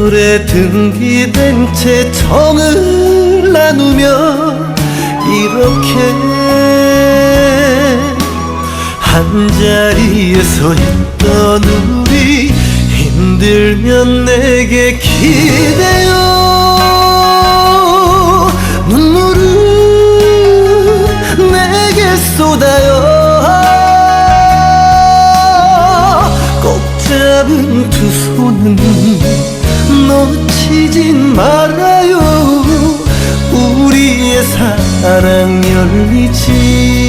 세월에 등기된 채 정을 나누며 이렇게 한자리에 서 있던 우리 힘들면 내게 기대요. 눈물은 내게 쏟아요. 두 손은 사랑 열리지